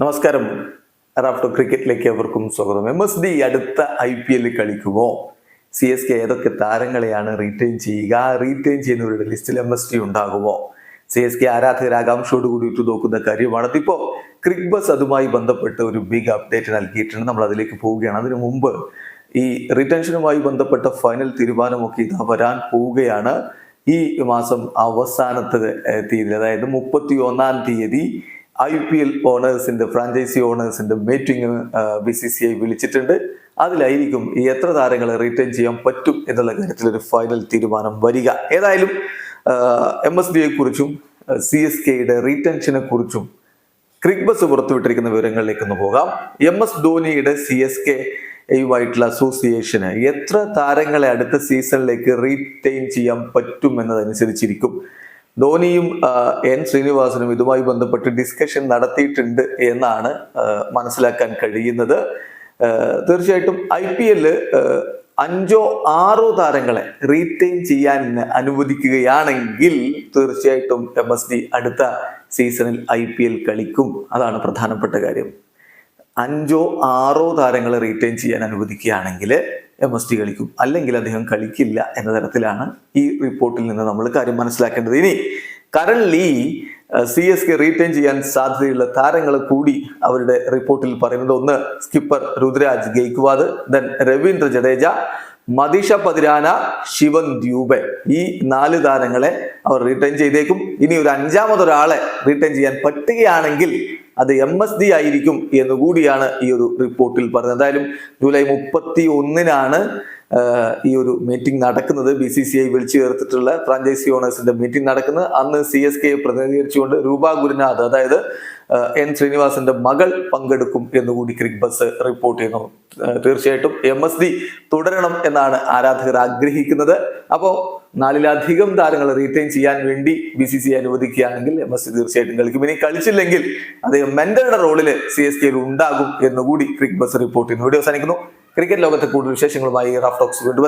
നമസ്കാരം. റാഫ്റ്റോ ക്രിക്കറ്റിലേക്ക് അവർക്കും സ്വാഗതം. എം എസ് ഡി അടുത്ത ഐ പി എല്ലിൽ കളിക്കുമോ? സി എസ് കെ ഏതൊക്കെ താരങ്ങളെയാണ് റീറ്റെയിൻ ചെയ്യുക? റീറ്റെയിൻ ചെയ്യുന്നവരുടെ ലിസ്റ്റിൽ എം എസ് ഡി ഉണ്ടാകുമോ? സി എസ് കെ ആരാധകർ ആകാംക്ഷയോട് കൂടിയിട്ട് നോക്കുന്ന കാര്യമാണ്. ഇപ്പോൾ ക്രിക് ബസ് അതുമായി ബന്ധപ്പെട്ട് ഒരു ബിഗ് അപ്ഡേറ്റ് നൽകിയിട്ടുണ്ട്. നമ്മൾ അതിലേക്ക് പോവുകയാണ്. അതിനു മുമ്പ് ഈ റിട്ടൻഷനുമായി ബന്ധപ്പെട്ട ഫൈനൽ തീരുമാനമൊക്കെ ഇതാ വരാൻ പോവുകയാണ്. ഈ മാസം അവസാനത്തെ തീയതി അതായത് മുപ്പത്തി ഒന്നാം തീയതി ഐ പി എൽ ഓണേഴ്സിന്റെ franchise ഓണേഴ്സിന്റെ meeting B C C I വിളിച്ചിട്ടുണ്ട്. അതിലായിരിക്കും ഈ എത്ര താരങ്ങളെ റിട്ടേൺ ചെയ്യാൻ പറ്റും എന്നുള്ള കാര്യത്തിൽ ഒരു ഫൈനൽ തീരുമാനം വരിക. ഏതായാലും എം എസ് ഡിയെ കുറിച്ചും സി എസ് കെയുടെ റീടെൻഷനെ കുറിച്ചും ക്രിക് ബസ് പുറത്തുവിട്ടിരിക്കുന്ന വിവരങ്ങളിലേക്ക് ഒന്ന് പോകാം. എം എസ് ധോനിയുടെ സി എസ് കെ യുമായിട്ടുള്ള അസോസിയേഷന് എത്ര താരങ്ങളെ അടുത്ത സീസണിലേക്ക് റീറ്റെയിൻ ചെയ്യാൻ പറ്റും എന്നതനുസരിച്ചിരിക്കും. ധോനിയും എൻ ശ്രീനിവാസനും ഇതുമായി ബന്ധപ്പെട്ട് ഡിസ്കഷൻ നടത്തിയിട്ടുണ്ട് എന്നാണ് മനസ്സിലാക്കാൻ കഴിയുന്നത്. തീർച്ചയായിട്ടും ഐ പി എല്ല് അഞ്ചോ ആറോ താരങ്ങളെ റീറ്റെയിൻ ചെയ്യാൻ അനുവദിക്കുകയാണെങ്കിൽ തീർച്ചയായിട്ടും എം എസ് ഡി അടുത്ത സീസണിൽ ഐ പി എൽ കളിക്കും. അതാണ് പ്രധാനപ്പെട്ട കാര്യം. അഞ്ചോ ആറോ താരങ്ങളെ റീറ്റെയിൻ ചെയ്യാൻ അനുവദിക്കുകയാണെങ്കിൽ എം എസ് ടി കളിക്കും. അല്ലെങ്കിൽ അദ്ദേഹം കളിക്കില്ല എന്ന തരത്തിലാണ് ഈ റിപ്പോർട്ടിൽ നിന്ന് നമ്മൾ കാര്യം മനസ്സിലാക്കേണ്ടത്. ഇനി currently C S K retain ചെയ്യാൻ സാധ്യതയുള്ള താരങ്ങൾ കൂടി അവരുടെ റിപ്പോർട്ടിൽ പറയുന്നത് ഒന്ന് സ്കിപ്പർ രുദ്രാജ് ഗെയ്ക്വാദ് ദെൻ രവീന്ദ്ര ജഡേജ മദീഷ പതിരാന ശിവൻ ദ്യൂബെ. ഈ നാല് താരങ്ങളെ അവർ റീറ്റൈൻ ചെയ്തേക്കും. ഇനി ഒരു അഞ്ചാമതൊരാളെ റീറ്റൈൻ ചെയ്യാൻ പറ്റുകയാണെങ്കിൽ അത് എം എസ് ഡി ആയിരിക്കും എന്നുകൂടിയാണ് ഈ ഒരു റിപ്പോർട്ടിൽ പറഞ്ഞത്. എന്തായാലും ജൂലൈ മുപ്പത്തി ഒന്നിനാണ് ഈ ഒരു മീറ്റിംഗ് നടക്കുന്നത്. ബി സി സി ഐ വിളിച്ചു ചേർത്തിട്ടുള്ള ഫ്രാഞ്ചൈസി ഓണേഴ്സിന്റെ മീറ്റിംഗ് നടക്കുന്നത്. അന്ന് സി എസ് കെയെ പ്രതിനിധീകരിച്ചുകൊണ്ട് രൂപ ഗുരുനാഥ് അതായത് എൻ ശ്രീനിവാസന്റെ മകൾ പങ്കെടുക്കും എന്നുകൂടി ക്രിക് ബസ് റിപ്പോർട്ട് ചെയ്യുന്നു. തീർച്ചയായിട്ടും എം എസ് ഡി തുടരണം എന്നാണ് ആരാധകർ ആഗ്രഹിക്കുന്നത്. അപ്പോൾ നാലിലധികം താരങ്ങൾ റീറ്റെയിൻ ചെയ്യാൻ വേണ്ടി ബി സി സി അനുവദിക്കുകയാണെങ്കിൽ എം എസ് തീർച്ചയായിട്ടും കളിക്കും. ഇനി കളിച്ചില്ലെങ്കിൽ അദ്ദേഹം മെന്ററുടെ റോളിൽ സി എസ് കെയിൽ ഉണ്ടാകും എന്നുകൂടി ക്രിക്ക് ബസ് റിപ്പോർട്ട് ചെയ്യുന്നു വീഡിയോ അവസാനിക്കുന്നു. ക്രിക്കറ്റ് ലോകത്തെ കൂടുതൽ വിശേഷങ്ങളുമായി റാഫ് ടോക്സ് വീണ്ടും